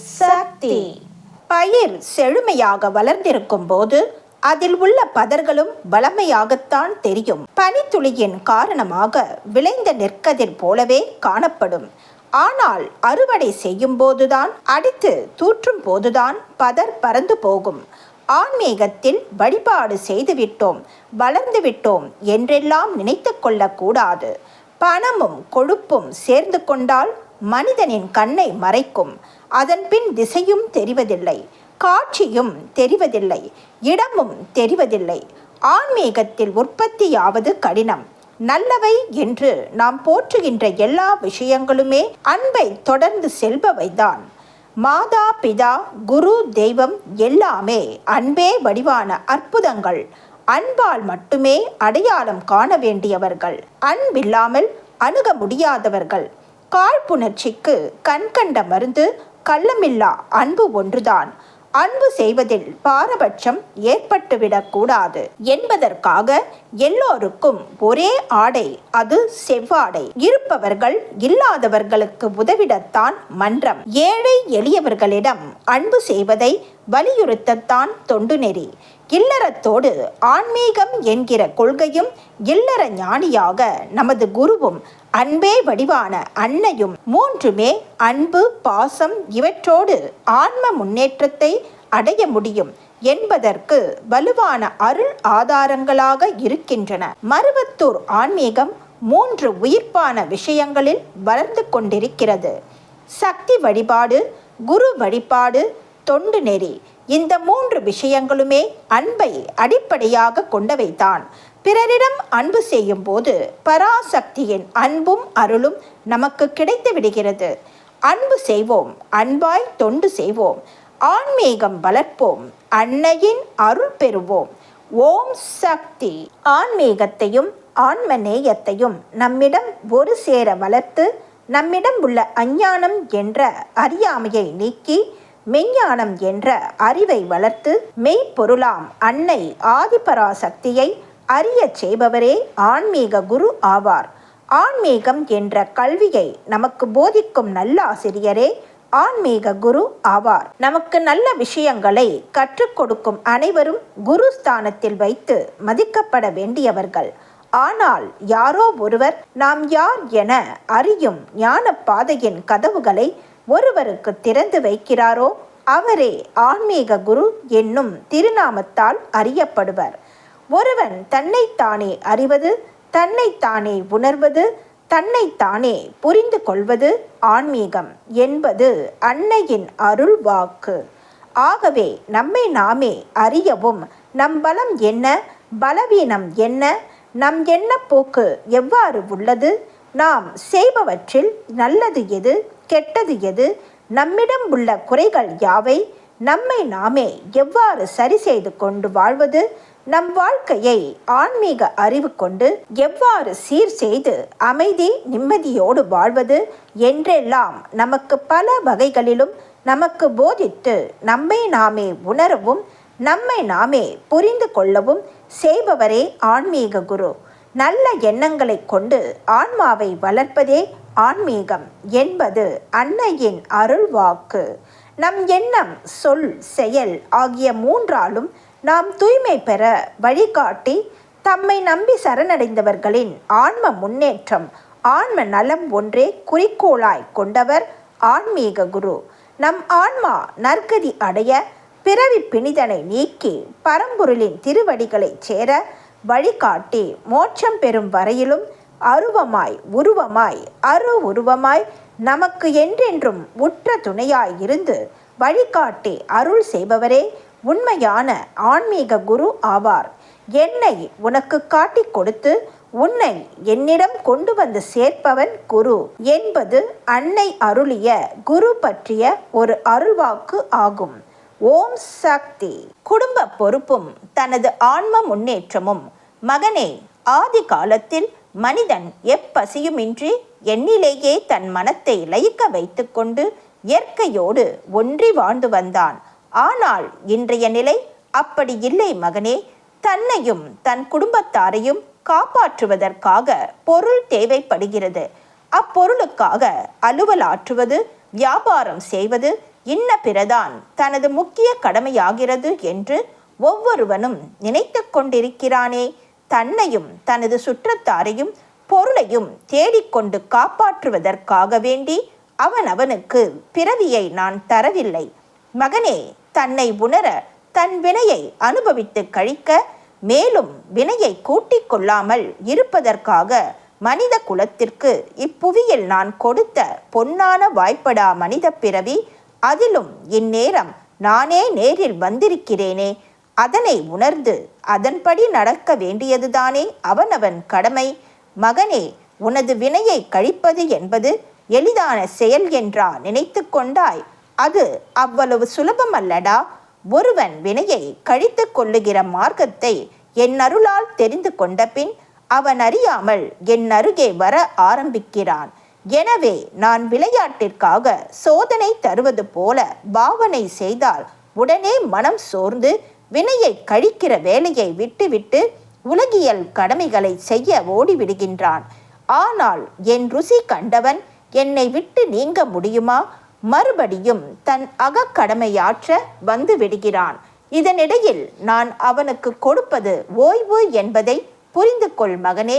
சக்தி. பயிர் செழுமையாக வளர்ந்திருக்கும் போது அதில் உள்ள பதர்களும் வளமையாகத்தான் தெரியும். பனித்துளியின் காரணமாக விளைந்த நெற்கதிர் போலவே காணப்படும். ஆனால் அறுவடை செய்யும் போதுதான் அடித்து தூற்றும் போதுதான் பதர் பறந்து போகும். ஆன்மீகத்தில் வழிபாடு செய்துவிட்டோம் வளர்ந்து விட்டோம் என்றெல்லாம் நினைத்து கொள்ளக்கூடாது. பணமும் கொழுப்பும் சேர்ந்து கொண்டால் மனிதனின் கண்ணை மறைக்கும். அதன்பின் திசையும் தெரிவதில்லை காட்சியும் தெரிவதில்லை இடமும் தெரிவதில்லை. ஆன்மீகத்தில் உற்பத்தியாவது கடினம். நல்லவை என்று நாம் போற்றுகின்ற எல்லா விஷயங்களுமே அன்பை தொடர்ந்து செல்பவைதான். மாதா பிதா குரு தெய்வம் எல்லாமே அன்பே வடிவான அற்புதங்கள். அன்பால் மட்டுமே அடையாளம் காண வேண்டியவர்கள். அன்பில்லாமல் அணுக முடியாதவர்கள். காழ்ப்புணர்ச்சிக்கு கண்கண்ட மருந்து கள்ளமில்லா அன்பு ஒன்றுதான். அன்பு செய்வதில் பாரபட்சம் ஏற்பட்டுவிடக்கூடாது என்பதற்காக எல்லோருக்கும் ஒரே ஆடை அது செவ்வாடை. இருப்பவர்கள் இல்லாதவர்களுக்கு உதவிடத்தான் மன்றம். ஏழை எளியவர்களிடம் அன்பு செய்வதை வலியுறுத்தத்தான் தொண்டு நெறி. இல்லறத்தோடு ஆன்மீகம் என்கிற கொள்கையும் இல்லற ஞானியாக நமது குருவும் அன்பே வடிவான அன்னையும் மூன்றுமே அன்பு பாசம் இவற்றோடு ஆன்ம முன்னேற்றத்தை அடைய முடியும் என்பதற்கு வலுவான அருள் ஆதாரங்களாக இருக்கின்றன. மருவத்தூர் ஆன்மீகம் மூன்று உயிர்ப்பான விஷயங்களில் வளர்ந்து கொண்டிருக்கிறது. சக்தி வழிபாடு குரு வழிபாடு தொண்டு நெறி இந்த மூன்று விஷயங்களுமே அன்பை அடிப்படையாக கொண்டவைதான். பிறரிடம் அன்பு செய்யும் போது பராசக்தியின் அன்பும் அருளும் நமக்கு கிடைத்து விடுகிறது. அன்பு செய்வோம் அன்பாய் தொண்டு செய்வோம் ஆன்மீகம் வளர்ப்போம் அன்னையின் அருள் பெறுவோம். ஓம் சக்தி ஆன்மீகத்தையும் ஆன்ம நேயத்தையும் நம்மிடம் ஒரு சேர வளர்த்து நம்மிடம் உள்ள அஞ்ஞானம் என்ற அறியாமையை நீக்கி மெஞ்ஞானம் என்ற அறிவை வளர்த்து மெய்ப்பொருளாம் அன்னை ஆதிபராசக்தியை அறியச் செய்பவரே ஆன்மீக குரு ஆவார். ஆன்மீகம் என்ற கல்வியை நமக்கு போதிக்கும் நல்ல ஆசிரியரே ஆன்மீக குரு ஆவார். நமக்கு நல்ல விஷயங்களை கற்றுக் கொடுக்கும் அனைவரும் குரு ஸ்தானத்தில் வைத்து மதிக்கப்பட வேண்டியவர்கள். ஆனால் யாரோ ஒருவர் நாம் யார் என அறியும் ஞான பாதையின் கதவுகளை ஒருவருக்கு திறந்து வைக்கிறாரோ அவரே ஆன்மீக குரு என்னும் திருநாமத்தால் அறியப்படுவர். ஒருவன் தன்னைத்தானே அறிவது தன்னைத்தானே உணர்வது தன்னைத்தானே புரிந்து கொள்வது ஆன்மீகம் என்பது அன்னையின் அருள் வாக்கு. ஆகவே நம்மை நாமே அறியவும் நம் பலம் என்ன பலவீனம் என்ன நம் என்ன போக்கு எவ்வாறு உள்ளது நாம் செய்பவற்றில் நல்லது எது கெட்டது எது நம்மிடம் உள்ள குறைகள் யாவை நம்மை நாமே எவ்வாறு சரி செய்து கொண்டு வாழ்வது? நம் வாழ்க்கையை ஆன்மீக அறிவு கொண்டு எவ்வாறு சீர் செய்து அமைதி நிம்மதியோடு வாழ்வது? என்றெல்லாம் நமக்கு பல வகைகளிலும் நமக்கு போதித்து நம்மை நாமே உணரவும் நம்மை நாமே புரிந்து கொள்ளவும் செய்பவரே ஆன்மீக குரு. நல்ல எண்ணங்களை கொண்டு ஆன்மாவை வளர்ப்பதே ஆன்மீகம் என்பது அன்னையின் அருள் வாக்கு நம் எண்ணம் சொல் செயல் ஆகிய மூன்றாலும் நாம் தூய்மை பெற வழிகாட்டி தம்மை நம்பி சரணடைந்தவர்களின் ஆன்ம முன்னேற்றம் ஆன்ம நலம் ஒன்றே குறிக்கோளாய் கொண்டவர் ஆன்மீக குரு. நம் ஆன்மா நற்கதி அடைய பிறவி பிணிதனை நீக்கி பரம்பொருளின் திருவடிகளைச் சேர வழிகாட்டி மோட்சம் பெறும் வரையிலும் அருவமாய் உருவமாய் அரு உருவமாய் நமக்கு என்றென்றும் உற்ற துணையாய் இருந்து வழிகாட்டி அருள் செய்பவரே உண்மையான ஆன்மீக குரு ஆவார். என்னை உனக்கு காட்டிக் கொடுத்து உன்னை என்னிடம் கொண்டு வந்து சேர்ப்பவன் குரு என்பது அன்னை அருளிய குரு பற்றிய ஒரு அருள்வாக்கு ஆகும். ஓம் சக்தி. குடும்ப பொறுப்பும் தனது ஆன்ம முன்னேற்றமும் மகனே ஆதி காலத்தில் மனிதன் எப்பசியுமின்றி எண்ணிலேயே தன் மனத்தை லயிக்க வைத்துக்கொண்டு இயற்கையோடு ஒன்றி வாழ்ந்து வந்தான். ஆனால் இன்றைய நிலை அப்படி இல்லை மகனே. தன்னையும் தன் குடும்பத்தாரையும் காப்பாற்றுவதற்காக பொருள் தேவைப்படுகிறது. அப்பொருளுக்காக அலுவலாற்றுவது வியாபாரம் செய்வது இன்ன பிறதான் தனது முக்கிய கடமையாகிறது என்று ஒவ்வொருவனும் நினைத்து கொண்டிருக்கிறானே. தன்னையும் தனது சுற்றத்தாரையும் பொருளையும் தேடிக்கொண்டு காப்பாற்றுவதற்காக வேண்டி அவன் அவனுக்கு பிறவியை நான் தரவில்லை. மகனே தன்னை உணர தன் வினையை அனுபவித்து கழிக்க மேலும் வினையை கூட்டிக் கொள்ளாமல் இருப்பதற்காக மனித குலத்திற்கு இப்புவியில் நான் கொடுத்த பொன்னான வாய்ப்படா மனித பிறவி அதிலும் இந்நேரம் நானே நேரில் வந்திருக்கிறேனே அதனை உணர்ந்து அதன்படி நடக்க வேண்டியதுதானே அவனவன் கடமை. மகனே உனது வினையை கழிப்பது என்பது எளிதான செயல் என்றா நினைத்து கொண்டாய். அது அவ்வளவு சுலபம் அல்லடா ஒருவன் வினையை கழித்து கொள்ளுகிற மார்க்கத்தை என் அருளால் தெரிந்து கொண்ட பின் அவன் அறியாமல் என் அருகே வர ஆரம்பிக்கிறான். எனவே நான் விளையாட்டிற்காக சோதனை தருவது போல பாவனை செய்தால் உடனே மனம் சோர்ந்து வினையை கழிக்கிற வேலையை விட்டுவிட்டு உலகியல் கடமைகளை செய்ய ஓடிவிடுகின்றான். ஆனால் என் ருசி கண்டவன் என்னை விட்டு நீங்க முடியுமா? மறுபடியும் தன் அகக்கடமையாற்ற வந்து விடுகிறான் இதனிடையில் நான் அவனுக்கு கொடுப்பது ஓய்வு என்பதை புரிந்து கொள் மகனே.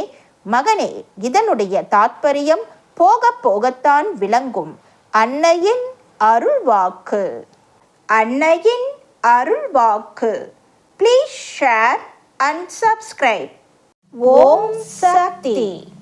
மகனே இதனுடைய தாத்பரியம் போக போகத்தான் விளங்கும். அன்னையின் அருள்வாக்கு. அன்னையின் அருள்வாக்கு. Please share and subscribe Om Shakti.